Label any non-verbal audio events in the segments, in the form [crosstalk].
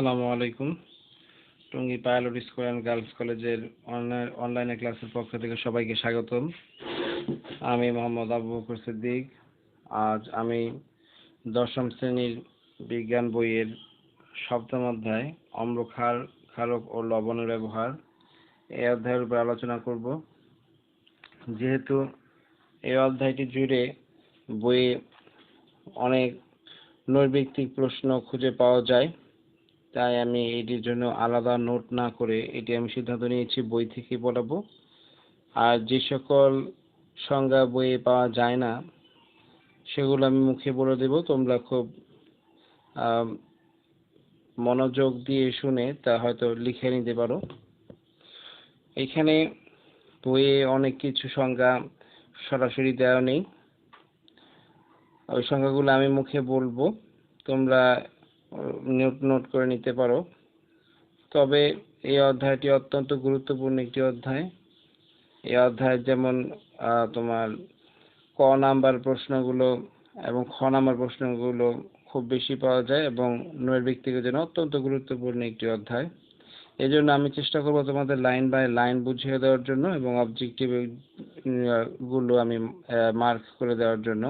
আসসালামু আলাইকুম। Tongi pilot school and girls কলেজের অনলাইন, অনলাইনে ক্লাসের পক্ষ থেকে সবাইকে স্বাগতম। আমি মোহাম্মদ আবু বকর সিদ্দিক। আজ আমি দশম শ্রেণির বিজ্ঞান বইয়ের সপ্তম অধ্যায়, অম্ল ক্ষার ক্ষারক ও লবণের ব্যবহার এই অধ্যায়ের উপর আলোচনা করব। যেহেতু এই অধ্যায়টি জুড়ে বইয়ে অনেক নৈর্ব্যক্তিক প্রশ্ন খুঁজে পাওয়া যায় তাই আমি এটির জন্য আলাদা নোট না করে এটি আমি সিদ্ধান্ত নিয়েছি, বই থেকে পড়াবো। আর যে সকল সংজ্ঞা বইয়ে পাওয়া যায় না, সেগুলো আমি মুখে বলে দেব। তোমরা খুব মনোযোগ দিয়ে শুনে তা হয়তো লিখে নিতে পারো। এখানে বইয়ে অনেক কিছু সংজ্ঞা সরাসরি দেওয়া নেই। ওই সংখ্যাগুলো আমি মুখে বলব। তোমরা নোট নোট করে নিতে পারো। তবে এই অধ্যায়টি অত্যন্ত গুরুত্বপূর্ণ একটি অধ্যায়। এই অধ্যায় যেমন তোমার ক নাম্বার প্রশ্নগুলো এবং খ নাম্বার প্রশ্নগুলো খুব বেশি পাওয়া যায় এবং নয়ের ব্যক্তিগত জন্য অত্যন্ত গুরুত্বপূর্ণ একটি অধ্যায়। এই জন্য আমি চেষ্টা করব তোমাদের লাইন বাই লাইন বুঝিয়ে দেওয়ার জন্য এবং অবজেক্টিভগুলো আমি মার্ক করে দেওয়ার জন্য।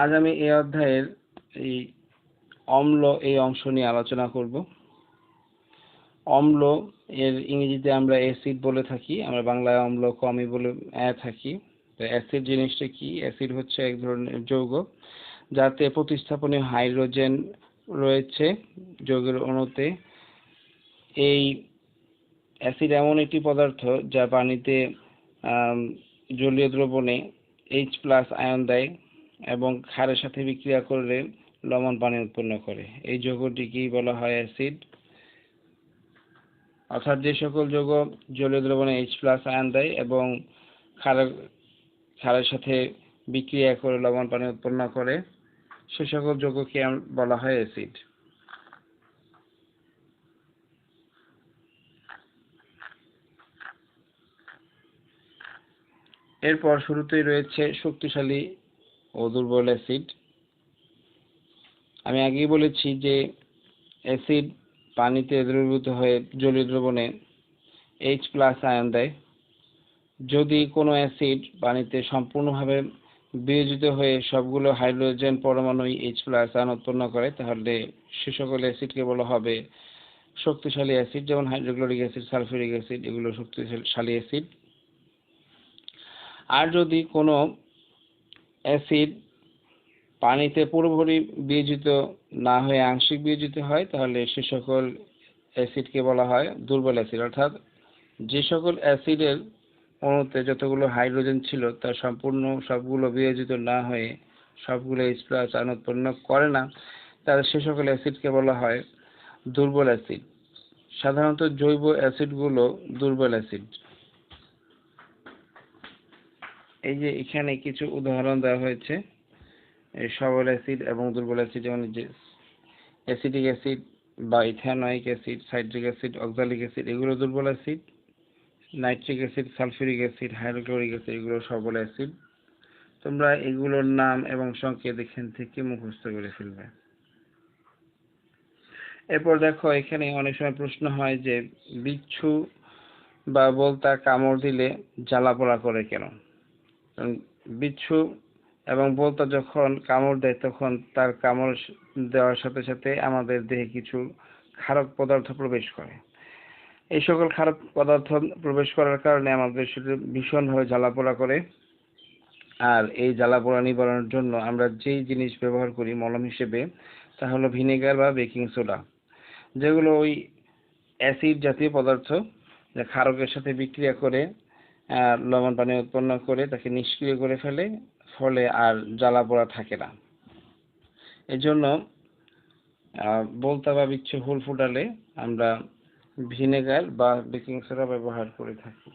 আজ আমি এই অধ্যায়ের এই অম্ল এই অংশ নিয়ে আলোচনা করব। অম্ল এর ইংরেজিতে আমরা অ্যাসিড বলে থাকি, আমরা বাংলায় অম্ল কমই বলে থাকি। তো অ্যাসিড জিনিসটা কি? অ্যাসিড হচ্ছে এক ধরনের যৌগ যাতে প্রতিস্থাপনীয় হাইড্রোজেন রয়েছে যৌগের অণুতে। এই অ্যাসিড এমন একটি পদার্থ যা পানিতে জলীয় দ্রবণে এইচ প্লাস আয়ন দেয়। এবং ক্ষারের সাথে বিক্রিয়া করলে লবণ পানি উৎপন্ন করে। এই যৌগটিকেই বলা হয় অ্যাসিড। অর্থাৎ যে সকল যৌগ জলীয় দ্রবণে এইচ প্লাস আয়ন দেয় এবং ক্ষারের ক্ষারের সাথে বিক্রিয়া করে লবণ পানি উৎপন্ন করে, সে সকল যৌগকে বলা হয় অ্যাসিড। এরপর শুরুতেই রয়েছে শক্তিশালী ও দুর্বল অ্যাসিড আমি আগেই বলেছি যে অ্যাসিড পানিতে দ্রবীভূত হয়ে জলীয় দ্রবণে এইচ প্লাস আয়ন দেয়। যদি কোনো অ্যাসিড পানিতে সম্পূর্ণভাবে বিয়োজিত হয়ে সবগুলো হাইড্রোজেন পরমাণুই এইচ প্লাস আয়ন উৎপন্ন করে, তাহলে সে সকল অ্যাসিডকে বলা হবে শক্তিশালী অ্যাসিড যেমন হাইড্রোক্লোরিক অ্যাসিড সালফিউরিক অ্যাসিড এগুলো শক্তিশালী অ্যাসিড আর যদি কোনো অ্যাসিড পানিতে পুরোপুরি বিয়োজিত না হয়ে আংশিক বিয়োজিত হয়, তাহলে সে সকল অ্যাসিডকে বলা হয় দুর্বল অ্যাসিড। অর্থাৎ যে সকল অ্যাসিডের অণুতে যতগুলো হাইড্রোজেন ছিল, তা সম্পূর্ণ সবগুলো বিয়োজিত না হয়ে সবগুলো এইচ প্লাস আয়ন উৎপন্ন করে না, তাহলে সে সকল অ্যাসিডকে বলা হয় দুর্বল অ্যাসিড। সাধারণত জৈব অ্যাসিডগুলো দুর্বল অ্যাসিড। এই যে এখানে কিছু উদাহরণ দেওয়া হয়েছে সবল অ্যাসিড এবং দুর্বল অ্যাসিড, যেমন যে অ্যাসিডিক অ্যাসিড বা ethanoic acid, citric acid, oxalic acid, এগুলো দুর্বল acid. Nitric acid, sulphuric acid, hydrochloric acid, এগুলো সবল অ্যাসিড। তোমরা এগুলোর নাম এবং সংকেত এখান থেকে মুখস্থ করে ফেলবে। এরপর দেখো, এখানে অনেক সময় প্রশ্ন হয় যে, বিচ্ছু বা বলতা কামড় দিলে জ্বালা পোড়া করে কেন? বিচ্ছু এবং বলতা যখন কামড় দেয় তখন তার কামড় দেওয়ার সাথে সাথে আমাদের দেহে কিছু ক্ষারক পদার্থ প্রবেশ করে। এই সকল খারাপ পদার্থ প্রবেশ করার কারণে আমাদের শরীরে ভীষণভাবে জ্বালাপোড়া করে। আর এই জ্বালাপোড়া নিবারণের জন্য আমরা যেই জিনিস ব্যবহার করি মলম হিসেবে, তা হলো ভিনেগার বা বেকিং সোডা। যেগুলো ওই অ্যাসিড জাতীয় পদার্থ যা ক্ষারকের সাথে বিক্রিয়া করে লবণ পানি উৎপন্ন করে তাকে নিষ্ক্রিয় করে ফেলে, ফলে আর জ্বালা পোড়া থাকে না। এই এজন্য বলতা বা বিচ্ছু হুল ফুটালে আমরা ভিনেগার বা বেকিং সোডা ব্যবহার করে থাকি।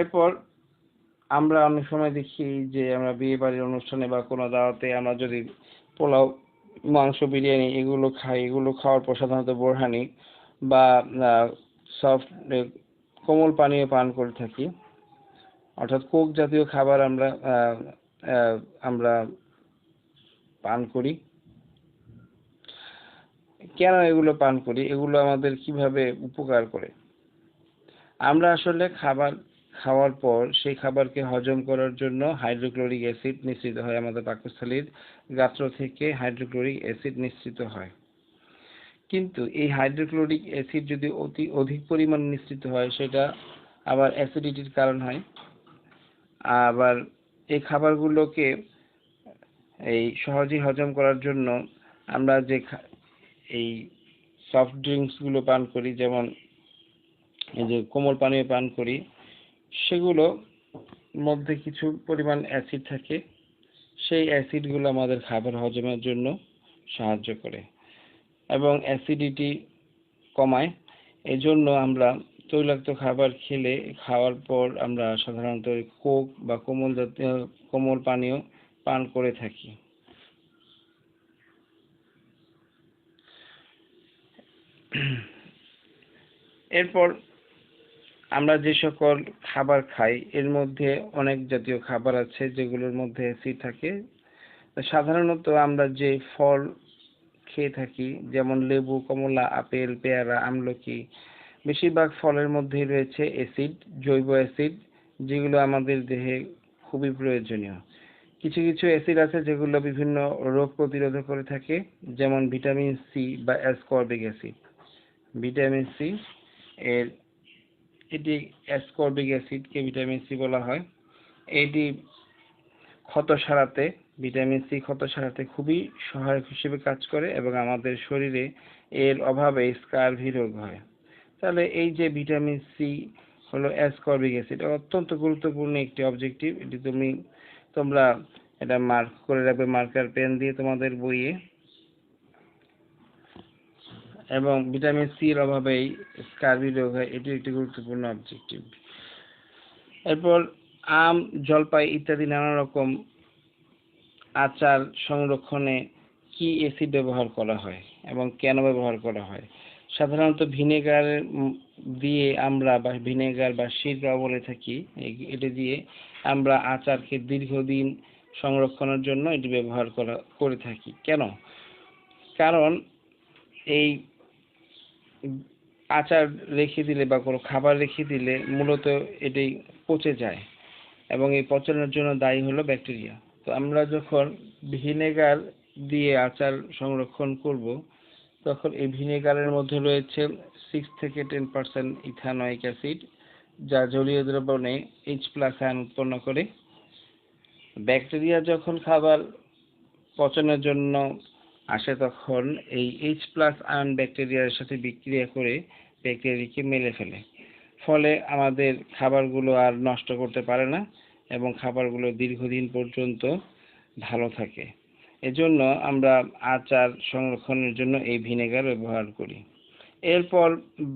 এরপর আমরা অনেক সময় দেখি যে আমরা বিয়ে বাড়ির অনুষ্ঠানে বা কোনো দাওয়াতে আমরা যদি পোলাও, মাংস, বিরিয়ানি এগুলো খাই, এগুলো খাওয়ার পর সাধারণত বোরহানি বা সফট কোমল পানীয় পান করে থাকি। অর্থাৎ কোক জাতীয় খাবার আমরা আমরা পান করি। কেন এগুলো পান করি? এগুলো আমাদের কীভাবে উপকার করে? আমরা আসলে খাবার খাওয়ার পর সেই খাবারকে হজম করার জন্য হাইড্রোক্লোরিক অ্যাসিড নিঃসৃত হয়। আমাদের পাকস্থলীর গাত্র থেকে হাইড্রোক্লোরিক অ্যাসিড নিঃসৃত হয়। কিন্তু এই হাইড্রোক্লোরিক অ্যাসিড যদি অতি অধিক পরিমাণ নিঃসৃত হয়, সেটা আবার অ্যাসিডিটির কারণ হয়। আবার এই খাবারগুলোকে এই সহজেই হজম করার জন্য আমরা যে এই সফট ড্রিঙ্কসগুলো পান করি, যেমন এই যে কোমল পানীয় পান করি, সেগুলো মধ্যে কিছু পরিমাণ অ্যাসিড থাকে। সেই অ্যাসিডগুলো আমাদের খাবার হজমের জন্য সাহায্য করে। এবং অ্যাসিডিটি কমায়। এজন্য আমরা তৈলাক্ত খাবার খেলে খাওয়ার পর আমরা সাধারণত কোক বা কোমল জাতীয়, কোমল পানীয় পান করে থাকি। এরপর আমরা যে সকল খাবার খাই, এর মধ্যে অনেক জাতীয় খাবার আছে যেগুলোর মধ্যে অ্যাসিড থাকে। সাধারণত আমরা যে ফল খেয়ে থাকি, যেমন লেবু, কমলা, আপেল, পেয়ারা, আমলকি। বেশিরভাগ ফলের মধ্যেই রয়েছে অ্যাসিড জৈব অ্যাসিড যেগুলো আমাদের দেহে খুবই প্রয়োজনীয়। কিছু কিছু অ্যাসিড আছে যেগুলো বিভিন্ন রোগ প্রতিরোধ করে থাকে, যেমন ভিটামিন সি বা অ্যাসকর্বিক অ্যাসিড ভিটামিন সি এর এটি অ্যাসকর্বিক অ্যাসিডকে ভিটামিন সি বলা হয়। এটি ক্ষত সারাতে ভিটামিন সি ক্ষত সারাতে খুবই সহায়ক হিসেবে কাজ করে এবং আমাদের শরীরে এর অভাবে স্কারভি রোগ হয়। তাহলে এই যে ভিটামিন সি হলো অ্যাসকর্বিক অ্যাসিড অত্যন্ত গুরুত্বপূর্ণ একটি অবজেক্টিভ। এটি তুমি, তোমরা এটা মার্ক করে রাখবে মার্কার পেন দিয়ে তোমাদের বইয়ে। এবং ভিটামিন সি এর অভাবেই স্কারবি রোগ হয় এটি একটি গুরুত্বপূর্ণ অবজেক্টিভ। এরপর আম, জলপাই ইত্যাদি নানা রকম আচার সংরক্ষণে কি অ্যাসিড ব্যবহার করা হয় এবং কেন ব্যবহার করা হয়? সাধারণত ভিনেগার দিয়ে আমরা বা ভিনেগার বা সিরকা বলে থাকি এটি দিয়ে আমরা আচারকে দীর্ঘদিন সংরক্ষণের জন্য এটি ব্যবহার করা, করে থাকি। কেন? কারণ এই আচার রেখে দিলে বা কোনো খাবার রেখে দিলে মূলত এটি পচে যায় এবং এই পচনের জন্য দায়ী হলো ব্যাকটেরিয়া। তো আমরা যখন ভিনেগার দিয়ে আচার সংরক্ষণ করব, তখন এই ভিনেগারের মধ্যে রয়েছে সিক্স থেকে টেন পার্সেন্ট ইথানয়িক অ্যাসিড যা জলীয় দ্রবণে এইচ প্লাস আয়ন উৎপন্ন করে। ব্যাকটেরিয়া যখন খাবার পচনের জন্য আসে, তখন এই এইচ প্লাস আয়ন ব্যাকটেরিয়ার সাথে বিক্রিয়া করে ব্যাকটেরিয়াকে মেলে ফেলে। ফলে আমাদের খাবারগুলো আর নষ্ট করতে পারে না। এবং খাবারগুলো দীর্ঘদিন পর্যন্ত ভালো থাকে। এজন্য আমরা আচার সংরক্ষণের জন্য এই ভিনেগার ব্যবহার করি। এরপর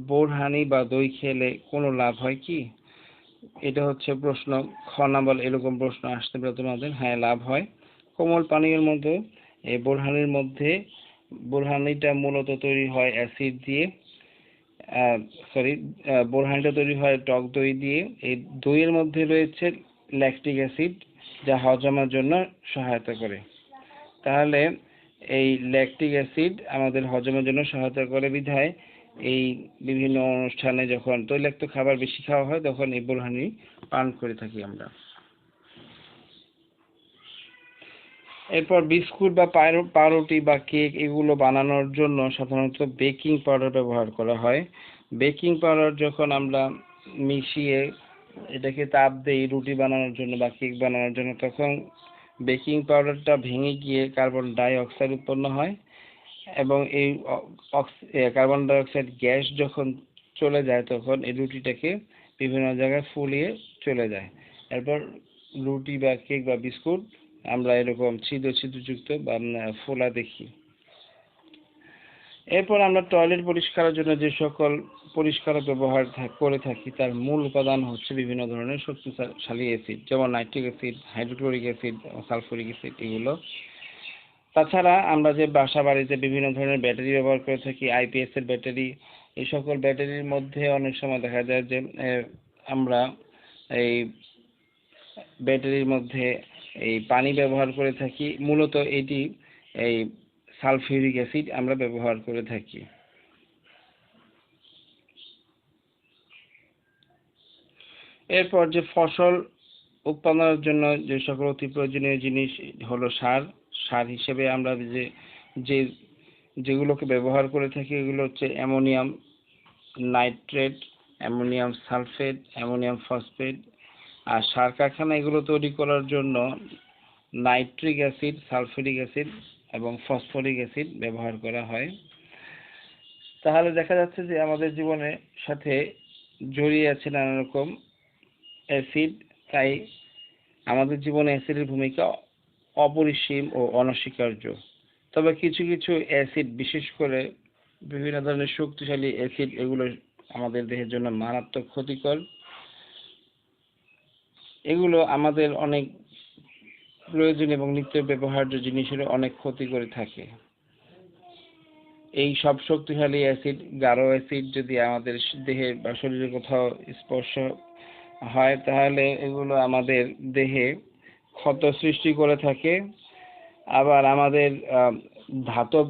বোরহানি বা দই খেলে কোনো লাভ হয় কি? এটা হচ্ছে প্রশ্ন। খ এরকম প্রশ্ন আসতে পারে তোমাদের। হ্যাঁ লাভ হয়। কোমল পানীয়ের মধ্যে, এই বোরহানির মধ্যে, বোরহানিটা মূলত তৈরি হয় অ্যাসিড দিয়ে। সরি বোরহানিটা তৈরি হয় টক দই দিয়ে। এই দইয়ের মধ্যে রয়েছে ল্যাকটিক অ্যাসিড যা হজমের জন্য সহায়তা করে। তাহলে এই ল্যাকটিক অ্যাসিড আমাদের হজমের জন্য সহায়তা করে বিধায় এই বিভিন্ন অনুষ্ঠানে যখন তৈলাক্ত খাবার বেশি খাওয়া হয়, তখন এই বোরহানি পান করে থাকি আমরা। এরপর বিস্কুট বা পাউরুটি বা কেক এগুলো বানানোর জন্য সাধারণত বেকিং পাউডার ব্যবহার করা হয়। বেকিং পাউডার যখন আমরা মিশিয়ে এটাকে তাপ দেই রুটি বানানোর জন্য বা কেক বানানোর জন্য তখন বেকিং পাউডারটা ভেঙে গিয়ে কার্বন ডাই অক্সাইড উৎপন্ন হয় এবং এই কার্বন ডাই অক্সাইড গ্যাস যখন চলে যায় তখন এই রুটিটাকে বিভিন্ন জায়গায় ফুলিয়ে চলে যায়। এরপর রুটি বা কেক বা বিস্কুট আমরা এরকম ছিদ্র ছিদ্রযুক্ত বা ফোলা দেখি। এরপর আমরা টয়লেট পরিষ্কারের জন্য যে সকল পরিষ্কার ব্যবহার করে থাকি, তার মূল উপাদান হচ্ছে বিভিন্ন ধরনের শক্তিশালী অ্যাসিড যেমন nitric acid hydrochloric acid sulphuric acid এগুলো। তাছাড়া আমরা যে বাসা বাড়িতে বিভিন্ন ধরনের ব্যাটারি ব্যবহার করে থাকি আইপিএস এর ব্যাটারি এই সকল ব্যাটারির মধ্যে অনেক সময় দেখা যায় যে আমরা এই ব্যাটারির মধ্যে এই পানি ব্যবহার করে থাকি। মূলত এটি এই সালফিউরিক অ্যাসিড আমরা ব্যবহার করে থাকি। এরপর যে ফসল উৎপাদনের জন্য যে সকল অতি প্রয়োজনীয় জিনিস হলো সার সার হিসেবে আমরা যে যে, যেগুলোকে ব্যবহার করে থাকি এগুলো হচ্ছে ammonium nitrate, ammonium sulphate, ammonium phosphate আর সার কারখানা এগুলো তৈরি করার জন্য নাইট্রিক অ্যাসিড, সালফিউরিক অ্যাসিড এবং ফসফরিক অ্যাসিড ব্যবহার করা হয়। তাহলে দেখা যাচ্ছে যে আমাদের জীবনের সাথে জড়িয়ে আছে নানা রকম অ্যাসিড। তাই আমাদের জীবনে অ্যাসিডের ভূমিকা অপরিসীম ও অনস্বীকার্য। তবে কিছু কিছু অ্যাসিড, বিশেষ করে বিভিন্ন ধরনের শক্তিশালী অ্যাসিড, এগুলো আমাদের দেহের জন্য মারাত্মক ক্ষতিকর। এগুলো আমাদের অনেক প্রয়োজন এবং নিত্য ব্যবহার্য জিনিসের অনেক ক্ষতি করে থাকে। এই সব শক্তিশালী অ্যাসিড, গাঢ় অ্যাসিড যদি আমাদের দেহে বা শরীরে কোথাও স্পর্শ হয়, তাহলে এগুলো আমাদের দেহে ক্ষত সৃষ্টি করে থাকে। আবার আমাদের ধাতব,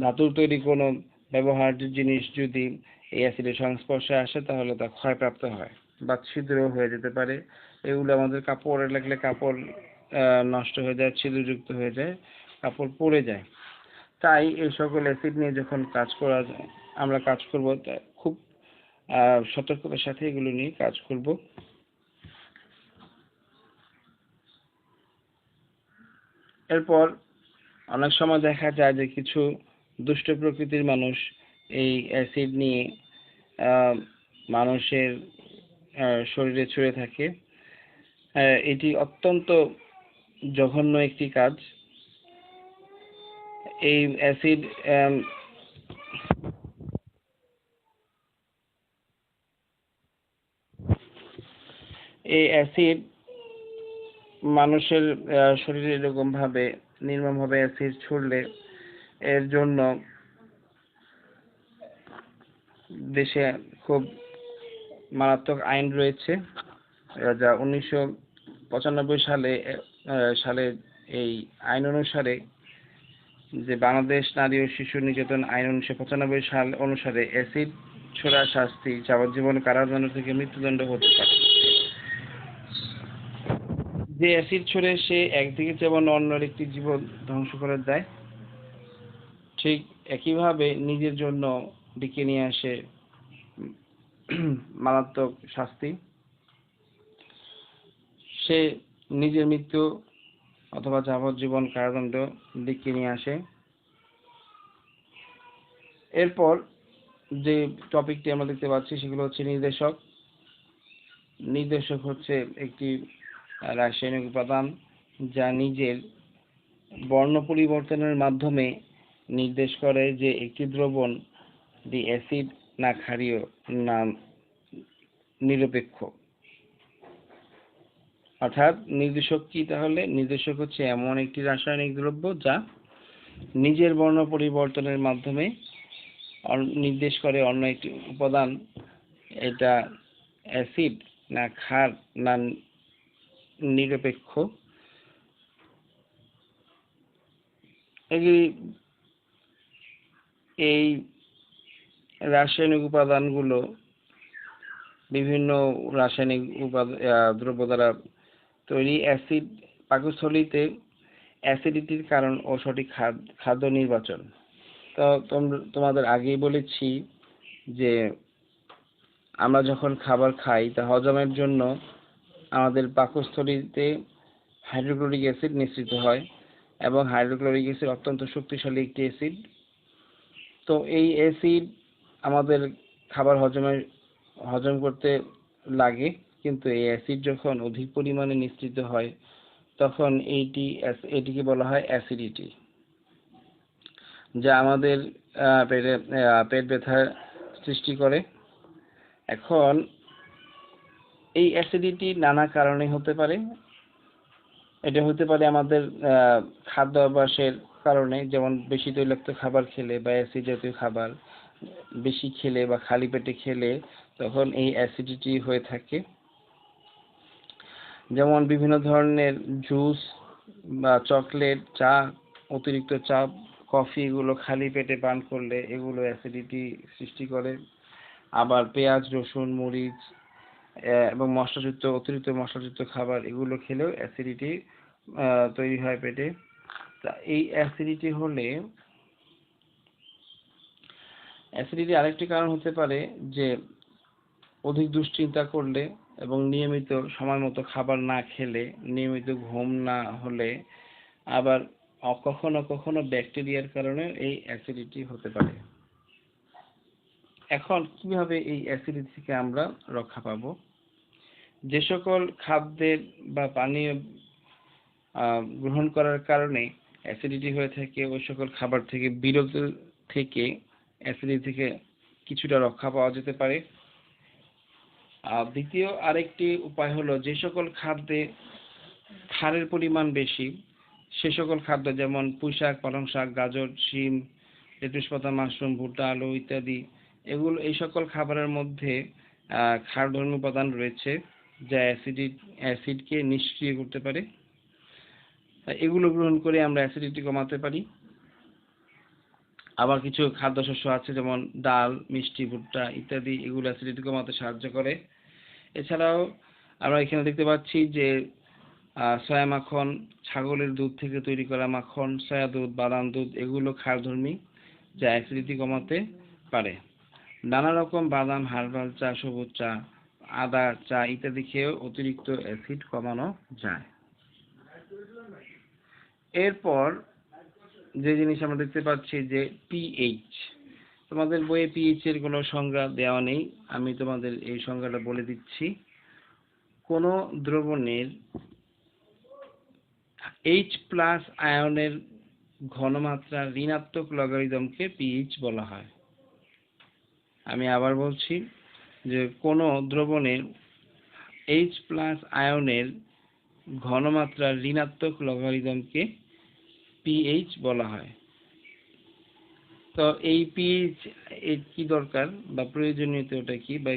ধাতুর তৈরি কোনো ব্যবহার্য জিনিস যদি এই অ্যাসিডের সংস্পর্শে আসে, তাহলে তা ক্ষয়প্রাপ্ত হয় বা ছিদ্র হয়ে যেতে পারে। এগুলো আমাদের কাপড়ে লাগলে কাপড় নষ্ট হয়ে যায়, ছিদ্রযুক্ত হয়ে যায়, কাপড় পড়ে যায়। তাই এই সকল অ্যাসিড নিয়ে যখন কাজ করা আমরা কাজ করব খুব সতর্কতার সাথে এগুলো নিয়ে কাজ করব। এরপর অনেক সময় দেখা যায় যে কিছু দুষ্ট প্রকৃতির মানুষ এই অ্যাসিড নিয়ে মানুষের শরীরে ছুঁড়ে থাকে। এটি অত্যন্ত জঘন্য একটি কাজ। এই অ্যাসিড এই অ্যাসিড মানুষের শরীরে এরকম ভাবে নির্মমভাবে অ্যাসিড ছুড়লে এর জন্য দেশে খুব মারাত্মক আইন রয়েছে। যা উনিশশো পঁচানব্বই সালে সালে এই আইন অনুসারে যে বাংলাদেশ নারী ও শিশু নির্যাতন আইন উনিশশো পঁচানব্বই সাল অনুসারে অ্যাসিড, ছোড়া শাস্তি, যাবজ্জীবন কারাদণ্ড থেকে মৃত্যুদণ্ড হতে পারে। যে অ্যাসিড ছড়ে সে একদিকে যেমন অন্য একটি জীবন ধ্বংস করে দেয়, ঠিক একইভাবে নিজের জন্য ডেকে নিয়ে আসে মারাত্মক শাস্তি। সে নিজের মৃত্যু অথবা যাবজ্জীবন কারাদণ্ড ডেকে নিয়ে আসে। এরপর যে টপিকটি আমরা দেখতে পাচ্ছি সেগুলো হচ্ছে নির্দেশক। নির্দেশক হচ্ছে একটি রাসায়নিক উপাদান যা নিজের বর্ণ পরিবর্তনের মাধ্যমে নির্দেশ করে যে একটি দ্রবণ দি অ্যাসিড না ক্ষারীয় না নিরপেক্ষ। অর্থাৎ নির্দেশক কি তাহলে? নির্দেশক হচ্ছে এমন একটি রাসায়নিক দ্রব্য যা নিজের বর্ণ পরিবর্তনের মাধ্যমে নির্দেশ করে অন্য একটি উপাদান, এটা অ্যাসিড না ক্ষার না নিরপেক্ষ। এই রাসায়নিক উপাদানগুলো বিভিন্ন রাসায়নিক উপাদান দ্রব্য দ্বারা তৈরি অ্যাসিড পাকস্থলীতে অ্যাসিডিটির কারণ ও সঠিক খাদ্য নির্বাচন। তো তোমাদের আগেই বলেছি যে আমরা যখন খাবার খাই, তা হজমের জন্য আমাদের পাকস্থলীতে হাইড্রোক্লোরিক অ্যাসিড নিঃসৃত হয় এবং হাইড্রোক্লোরিক অ্যাসিড অত্যন্ত শক্তিশালী একটি অ্যাসিড। তো এই অ্যাসিড আমাদের খাবার হজমের হজম করতে লাগে। কিন্তু এই অ্যাসিড যখন অধিক পরিমাণে নিঃসৃত হয়, তখন এইটি এটিকে বলা হয় অ্যাসিডিটি যা আমাদের পেটে পেট ব্যথার সৃষ্টি করে। এখন এই অ্যাসিডিটি নানা কারণে হতে পারে। এটা হতে পারে আমাদের খাদ্যাভ্যাসের কারণে, যেমন বেশি তৈলাক্ত খাবার খেলে বা অ্যাসিড জাতীয় খাবার বেশি খেলে বা খালি পেটে খেলে, তখন এই অ্যাসিডিটি হয়ে থাকে। যেমন বিভিন্ন ধরনের জুস বা চকলেট চা, অতিরিক্ত চা কফি এগুলো খালি পেটে পান করলে এগুলো অ্যাসিডিটি সৃষ্টি করে। আবার পেঁয়াজ, রসুন, মরিচ এবং মশলাযুক্ত, অতিরিক্ত মশলাযুক্ত খাবার এগুলো খেলেও অ্যাসিডিটি তৈরি হয় পেটে। তা এই অ্যাসিডিটি হলে অ্যাসিডিটি আরেকটি কারণ হতে পারে যে অধিক দুশ্চিন্তা করলে এবং নিয়মিত সময় মতো খাবার না খেলে, নিয়মিত ঘুম না হলে আবার কখনো কখনো ব্যাকটেরিয়ার কারণে এই অ্যাসিডিটি হতে পারে। এখন কীভাবে এই অ্যাসিডিটি থেকে আমরা রক্ষা পাবো? যে সকল খাদ্যের বা পানীয় গ্রহণ করার কারণে অ্যাসিডিটি হয়ে থাকে, ওই সকল খাবার থেকে বিরত থেকে অ্যাসিডিটি থেকে কিছুটা রক্ষা পাওয়া যেতে পারে। দ্বিতীয় আরেকটি উপায় হলো যে সকল খাদ্যে ক্ষারের পরিমাণ বেশি, সে সকল খাদ্য যেমন পুঁই শাক পালং শাক গাজর, শিম, লেটুস পাতা, মাশরুম, ভুট্টা, আলু ইত্যাদি, এগুলো, এই সকল খাবারের মধ্যে ক্ষারধর্মী উপাদান রয়েছে যা অ্যাসিডিক অ্যাসিডকে নিষ্ক্রিয় করতে পারে। এগুলো গ্রহণ করে আমরা অ্যাসিডিটি কমাতে পারি। আবার কিছু খাদ্যশস্য আছে যেমন ডাল, মিষ্টি, ভুট্টা ইত্যাদি, এগুলো অ্যাসিডিটি কমাতে সাহায্য করে। এছাড়াও আমরা এখানে দেখতে পাচ্ছি যে সয়া মাখন, ছাগলের দুধ থেকে তৈরি করা মাখন, সয়া দুধ, বাদাম দুধ, এগুলো ক্ষারধর্মী যা অ্যাসিডিটি কমাতে পারে। নানা রকম বাদাম, হার্বাল চা, সবুজ চা, আদা চা ইত্যাদি খেয়েও অতিরিক্ত অ্যাসিড কমানো যায়। এরপর যে জিনিস আমরা দেখতে পাচ্ছি যে পিএইচ তোমাদের বইয়ে পিএইচ এর কোনো সংজ্ঞা দেওয়া নেই। আমি তোমাদের এই সংজ্ঞাটা বলে দিচ্ছি। কোনো দ্রবণের এইচ প্লাস আয়নের ঘনমাত্রা ঋণাত্মক লগারিদমকে পিএইচ বলা হয়। আমি আবার বলছি যে কোনো দ্রবণের এইচ প্লাস আয়নের ঘনমাত্রা ঋণাত্মক লগারিদমকে পিএইচ বলা হয়। তো এই পিএইচ এর কি দরকার বা প্রয়োজনীয়তাটা কি বা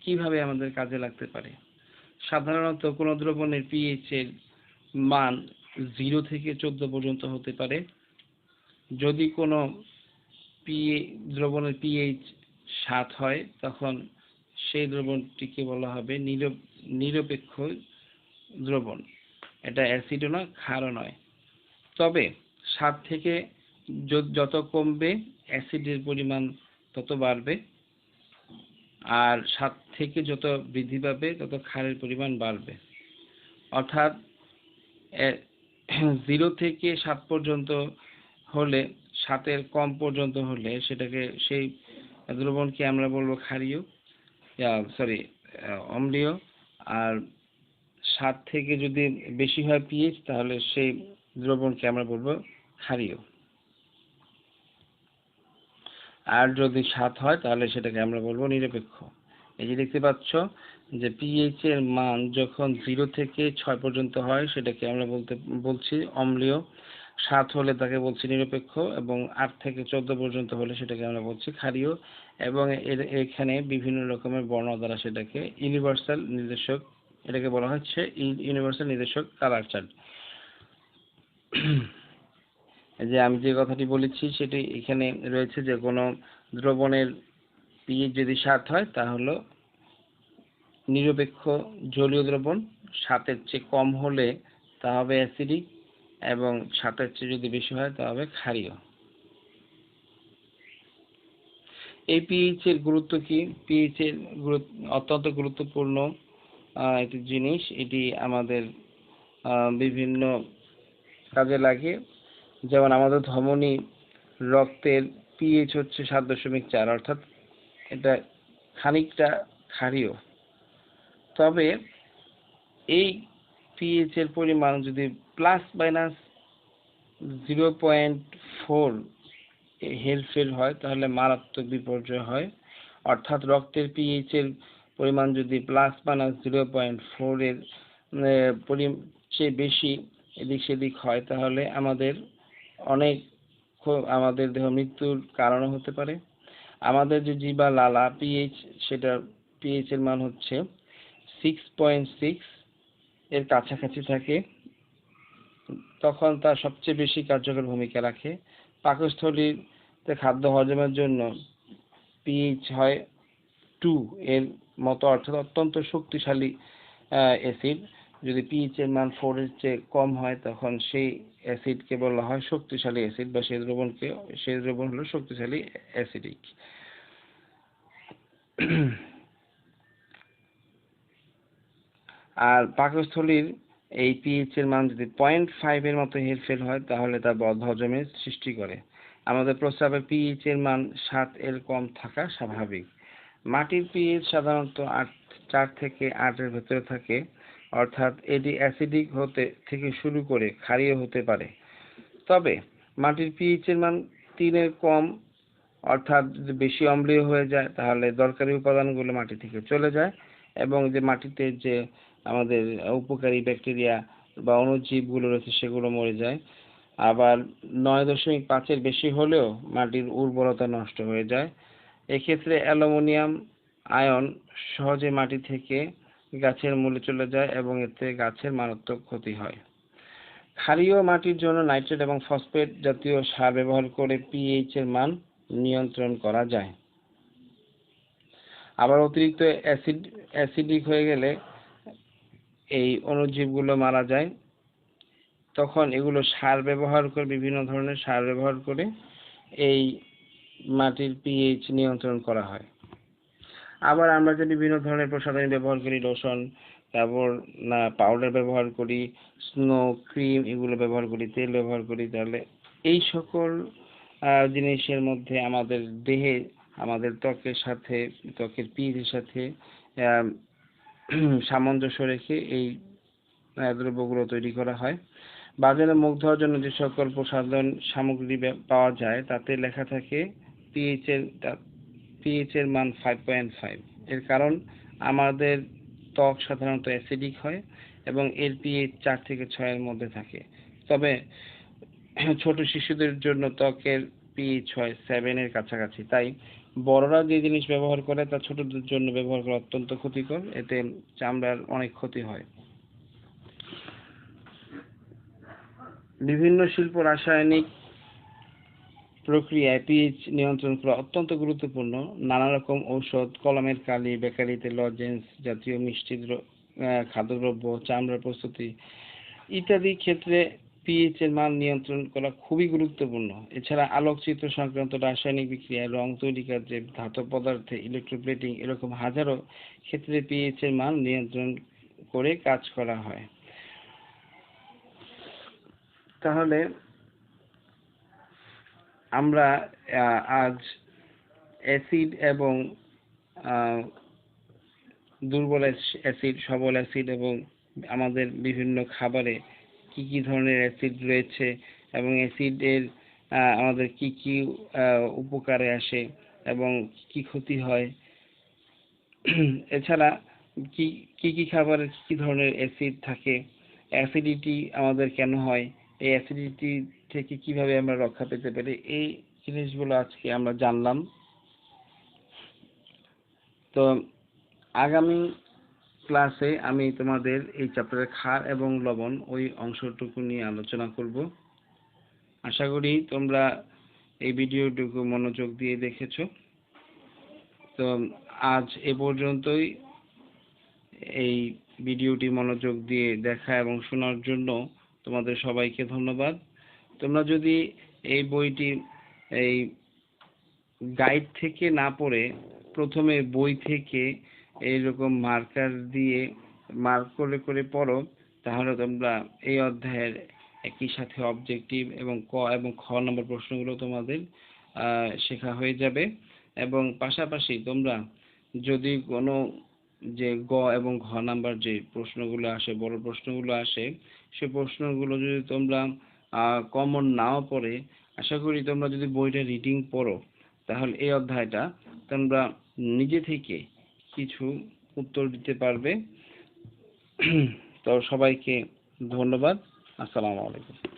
কীভাবে আমাদের কাজে লাগতে পারে? সাধারণত কোনো দ্রবণের পিএইচ এর মান জিরো থেকে চোদ্দ পর্যন্ত হতে পারে। যদি কোনো পি দ্রবণের পিএইচ সাত হয়, তখন সেই দ্রবণটিকে বলা হবে নিরপ, নিরপেক্ষ দ্রবণ। এটা অ্যাসিডও নয় ক্ষারও নয়। তবে সাত থেকে যত কমবে অ্যাসিডের পরিমাণ তত বাড়বে। আর সাত থেকে যত বৃদ্ধি পাবে, তত ক্ষারের পরিমাণ বাড়বে। অর্থাৎ জিরো থেকে সাত পর্যন্ত হলে, সাতের কম পর্যন্ত হলে সেটাকে সেই দ্রবণকে আমরা বলব ক্ষারীয় সরি অম্লীয়। আর সাত থেকে যদি বেশি হয় পিএইচ তাহলে সেই দ্রবণকে আমরা বলব ক্ষারীয়। আর যদি সাত হয়, তাহলে সেটাকে আমরা বলব নিরপেক্ষ। এই যে দেখতে পাচ্ছ যে পিএইচ এর মান যখন জিরো থেকে ছয় পর্যন্ত হয়, সেটাকে আমরা বলতে, বলছি অম্লীয়। সাত হলে তাকে বলছি নিরপেক্ষ এবং আট থেকে চোদ্দ পর্যন্ত হলে সেটাকে আমরা বলছি ক্ষারীয় এবং এর, এখানে বিভিন্ন রকমের বর্ণ দ্বারা সেটাকে ইউনিভার্সাল নির্দেশক, এটাকে বলা হচ্ছে ইউনিভার্সাল নির্দেশক কালার চার্ট যে আমি যে কথাটি বলেছি সেটি এখানে রয়েছে যে কোনো দ্রবণের পিএইচ যদি সাত হয়, তাহলে নিরপেক্ষ জলীয় দ্রবণ সাতের চেয়ে কম হলে তা হবে অ্যাসিডিক এবং সাতের চেয়ে যদি বেশি হয়, তা হবে ক্ষারীয়। এই পিএইচ এর গুরুত্ব কি? পিএইচ এর গুরুত্ব অত্যন্ত গুরুত্বপূর্ণ একটি জিনিস, এটি আমাদের বিভিন্ন কাজে লাগে। যেমন আমাদের ধমনী রক্তের পিএইচ হচ্ছে সাত দশমিক চার অর্থাৎ এটা খানিকটা ক্ষারীয়। তবে এই পিএইচ এর পরিমাণ যদি plus minus zero point four হেরফের হয় তাহলে মারাত্মক বিপর্যয় হয়। অর্থাৎ রক্তের পিএইচ এর পরিমাণ যদি plus minus zero point four এর আহ, পরি- চেয়ে বেশি এদিক সেদিক হয় তাহলে আমাদের অনেক আমাদের দেহ মৃত্যুর কারণও হতে পারে। আমাদের যে জিবা লালা পিএইচ সেটা পিএইচ এর মান হচ্ছে সিক্স পয়েন্ট সিক্স এর কাছাকাছি থাকে। তখন তা সবচেয়ে বেশি কার্যকর ভূমিকা রাখে। পাকস্থলীতে খাদ্য হজমের জন্য পিএইচ হয় টু এর মতো, অর্থাৎ অত্যন্ত শক্তিশালী অ্যাসিড যদি পিএইচ এর মান ফোর এর চেয়ে কম হয়, তখন সেই অ্যাসিডকে বলা হয় শক্তিশালী অ্যাসিড বা সেই দ্রবণকে সেই দ্রবণ হলো শক্তিশালী অ্যাসিডিক আর পাকস্থলীর এই পিএইচ এর মান যদি পয়েন্ট ফাইভ এর মতো হেরফের হয়, তাহলে তা বদহজমের সৃষ্টি করে। আমাদের প্রস্রাবে পিএইচ এর মান সাত এর কম থাকা স্বাভাবিক। মাটির পিএইচ সাধারণত আট, চার থেকে আটের ভেতরে থাকে। অর্থাৎ এটি অ্যাসিডিক হতে থেকে শুরু করে ক্ষারীয় হতে পারে। তবে মাটির পিএইচ এর মান তিনের কম, অর্থাৎ যদি বেশি অম্লীয় হয়ে যায়, তাহলে দরকারি উপাদানগুলো মাটি থেকে চলে যায় এবং যে মাটিতে যে আমাদের উপকারী ব্যাকটেরিয়া বা অণুজীবগুলো রয়েছে, সেগুলো মরে যায়। আবার নয় দশমিক পাঁচের বেশি হলেও মাটির উর্বরতা নষ্ট হয়ে যায়। এক্ষেত্রে অ্যালুমিনিয়াম, আয়ন সহজে মাটি থেকে গাছের মূলে চলে যায় এবং এতে গাছের মারাত্মক ক্ষতি হয়। ক্ষারীয় মাটির জন্য নাইট্রেট এবং ফসফেট জাতীয় সার ব্যবহার করে পিএইচ এর মান নিয়ন্ত্রণ করা যায়। আবার অতিরিক্ত অ্যাসিড, অ্যাসিডিক হয়ে গেলে এই অণুজীবগুলো মারা যায়। তখন এগুলো সার ব্যবহার করে, বিভিন্ন ধরনের সার ব্যবহার করে এই মাটির পিএইচ নিয়ন্ত্রণ করা হয়। আবার আমরা যদি বিভিন্ন ধরনের প্রসাধনী ব্যবহার করি লোশন তারপর, না পাউডার ব্যবহার করি স্নো ক্রিম এগুলো ব্যবহার করি, তেল ব্যবহার করি, তাহলে এই সকল জিনিসের মধ্যে আমাদের দেহে, আমাদের ত্বকের সাথে, ত্বকের পিএইচের সাথে সামঞ্জস্য রেখে এই দ্রব্যগুলো তৈরি করা হয়। বাজারে মুখ ধোয়ার জন্য যে সকল প্রসাধন সামগ্রী পাওয়া যায়, তাতে লেখা থাকে পিএইচ এর পিএইচ এর মান ফাইভ পয়েন্ট ফাইভ এর কারণ আমাদের ত্বক সাধারণত অ্যাসিডিক হয় এবং এর পিএইচ চার থেকে ছয়ের মধ্যে থাকে। তবে ছোট শিশুদের জন্য ত্বকের পিএইচ হয় সেভেনের কাছাকাছি। তাই বড়রা যে জিনিস ব্যবহার করে, তা ছোটদের জন্য ব্যবহার করা অত্যন্ত ক্ষতিকর। এতে চামড়ার অনেক ক্ষতি হয়। বিভিন্ন শিল্প রাসায়নিক প্রক্রিয়ায় পিএইচ নিয়ন্ত্রণ করা অত্যন্ত গুরুত্বপূর্ণ। নানা রকম ঔষধ, কলমের কালি, বেকারিতে লজেন্স জাতীয় মিষ্টি খাদ্যদ্রব্য চামড়া প্রস্তুতি ইত্যাদি ক্ষেত্রে পিএইচ এর মান নিয়ন্ত্রণ করা খুবই গুরুত্বপূর্ণ। এছাড়া আলোকচিত্র সংক্রান্ত রাসায়নিক বিক্রিয়া রং তৈরি কাজে ধাতব পদার্থে ইলেকট্রোপ্লেটিং এরকম হাজারো ক্ষেত্রে পিএইচ এর মান নিয়ন্ত্রণ করে কাজ করা হয়। তাহলে আমরা আজ অ্যাসিড এবং দুর্বল অ্যাসিড, সবল অ্যাসিড এবং আমাদের বিভিন্ন খাবারে কি কি ধরনের অ্যাসিড রয়েছে এবং অ্যাসিডের আমাদের কি কি উপকারে আসে এবং কি ক্ষতি হয়। এছাড়া কি কি খাবারে কি ধরনের অ্যাসিড থাকে, অ্যাসিডিটি আমাদের কেন হয় এই অ্যাসিডিটি থেকে কীভাবে আমরা রক্ষা পেতে পারি, এই জিনিসগুলো আজকে আমরা জানলাম। তো আগামী ক্লাসে আমি তোমাদের এই চ্যাপ্টারের ক্ষার এবং লবণ ওই অংশটুকু নিয়ে আলোচনা করব। আশা করি তোমরা এই ভিডিওটুকু মনোযোগ দিয়ে দেখেছ। তো আজ এ পর্যন্তই। এই ভিডিওটি মনোযোগ দিয়ে দেখা এবং শোনার জন্য তোমাদের সবাইকে ধন্যবাদ। তোমরা যদি এই বইটি, এই গাইড থেকে না পড়ে, প্রথমে বই থেকে এইরকম মার্কার দিয়ে মার্ক করে করে পড়ো, তাহলে তোমরা এই অধ্যায়ের একই সাথে অবজেক্টিভ এবং ক এবং খ নম্বর প্রশ্নগুলো তোমাদের শেখা হয়ে যাবে। এবং পাশাপাশি তোমরা যদি কোনো যে গ এবং ঘ নাম্বার যে প্রশ্নগুলো আসে, বড় প্রশ্নগুলো আসে সে প্রশ্নগুলো যদি তোমরা কমন নাও পড়ে, আশা করি তোমরা যদি বইটা রিডিং পড়ো, তাহলে এই অধ্যায়টা তোমরা নিজে থেকে কিছু উত্তর দিতে পারবে। [clears throat] তো সবাইকে ধন্যবাদ। আসসালামু আলাইকুম।